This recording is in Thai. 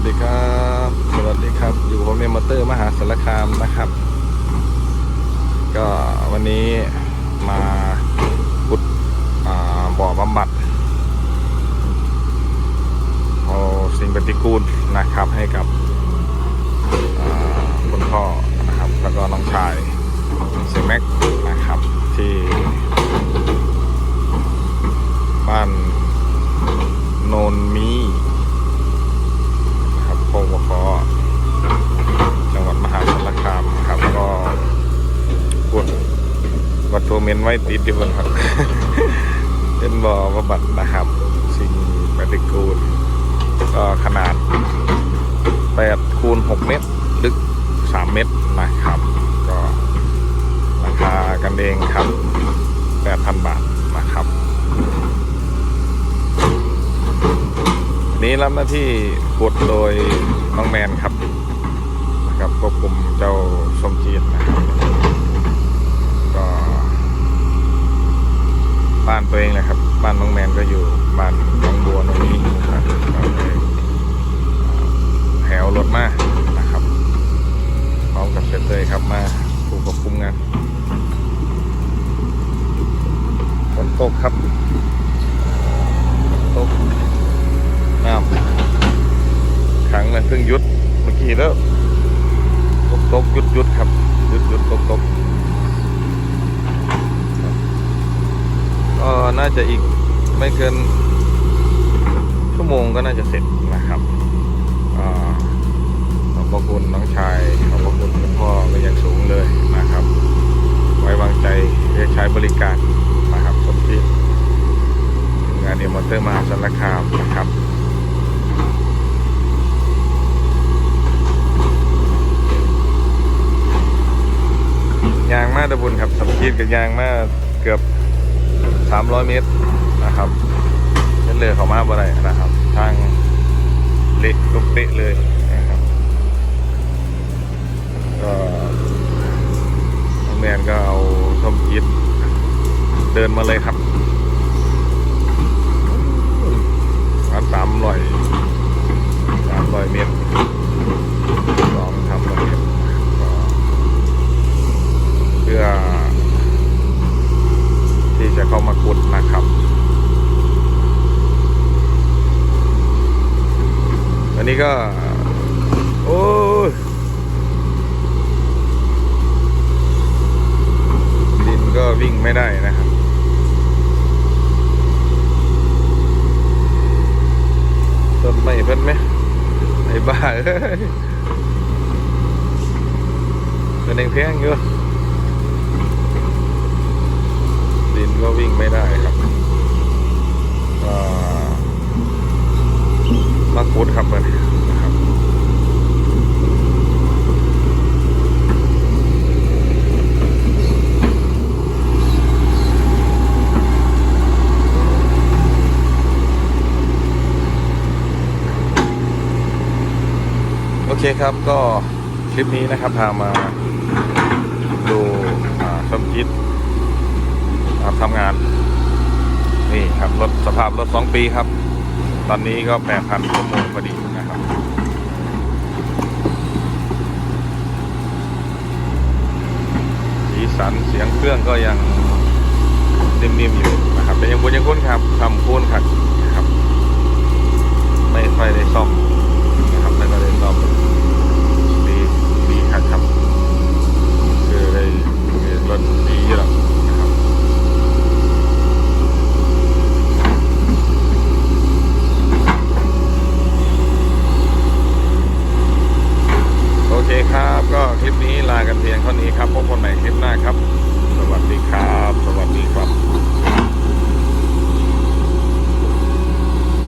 วัสดีครับ สวัสดีครับ อยู่ผมเอ็มมอเตอร์มหาสารคามนะครับ ก็วันนี้มาขุดบ่อบำบัดเอาสิ่งปฏิกูลนะครับให้กับคุณพ่อนะครับ แล้วก็น้องชายเซแม็กนะครับที่บ้านโนนมีนะครับโพวคอจังหวัดมหาสารคามนะครับ แล้วก็กด วัตถุเมนไว้ติดอยู่บนครับเป็นบ่อบำบัดนะครับ สิ่งปฏิกูลก็ขนาด8คูณ6เมตร ลึก 3 เมตรนะครับ ก็ราคากันเองครับ 8,000 บาทนะครับ นี้รับหน้าที่กดโดยน้องแมนครับนะครับควบคุมเจ้าสมจีนนะครับ ก็ บ้านตัวเองเลยครับ บ้านน้องแมนก็อยู่บ้านหนองบัวตรงนี้นะครับแถวรถมานะครับพร้อมกับเซตเลยครับมาผู้ควบคุมงานฝนตกครับตกน้ำขังเลยเพิ่งยุดเมื่อกี้แล้วตกตกยุดยุดครับหยุดหยุดตกตกก็น่าจะอีกไม่เกินชั่วโมงก็น่าจะเสร็จนะครับอขอบพระคุณน้องชายขอบพระคุณคุณพ่อเป็นอย่างสูงเลยนะครับ ไว้วางใจได้ใช้บริการนะครับสมที่งานเอมอเตอร์มหาสารคามนะครับยางมาตะบุญครับสำคิดกับยางมาเกือบ 300 เมตรนะครับเช่นเลยเขามาบ่ได้นะครับ ทางเละลุกเตะเลยนะครับก็น้องแมนก็เอาสมคิดเดินมาเลยครับอันสามร้อยสามร้อยเมตรสองทำร้อยเมตรก็ เพื่อที่จะ เข้ามาขุดนะครับวันนี้ก็ โอ้ดินก็วิ่งไม่ได้นะครับต้นไม้เพิ่นไหมไอ้บ้าเอ้ยเป็นเองเพียงอยู่ ดิน ก็วิ่งไม่ได้ครับมาคุดครับมันนะครับโอเคครับก็คลิปนี้นะครับพามาดูอ่าสมคิด ครับทำงาน นี่ครับรถสภาพรถสองปีครับ ตอนนี้ก็แปดพันชั่วโมงพอดีนะครับสีสันเสียงเครื่องก็ยังนิ่มๆอยู่นะครับแต่ยังบนยังคุ้นครับทำคุ้นขัดนะครับ ไม่ค่อยได้ซ่อมนะครับไม่ค่อยได้ซ่อมดีดีครับครับคือได้มีรถดีอยู่หรอกนะครับ โอเคครับ ก็คลิปนี้ลากันเพียงเท่านี้ครับพบกันใหม่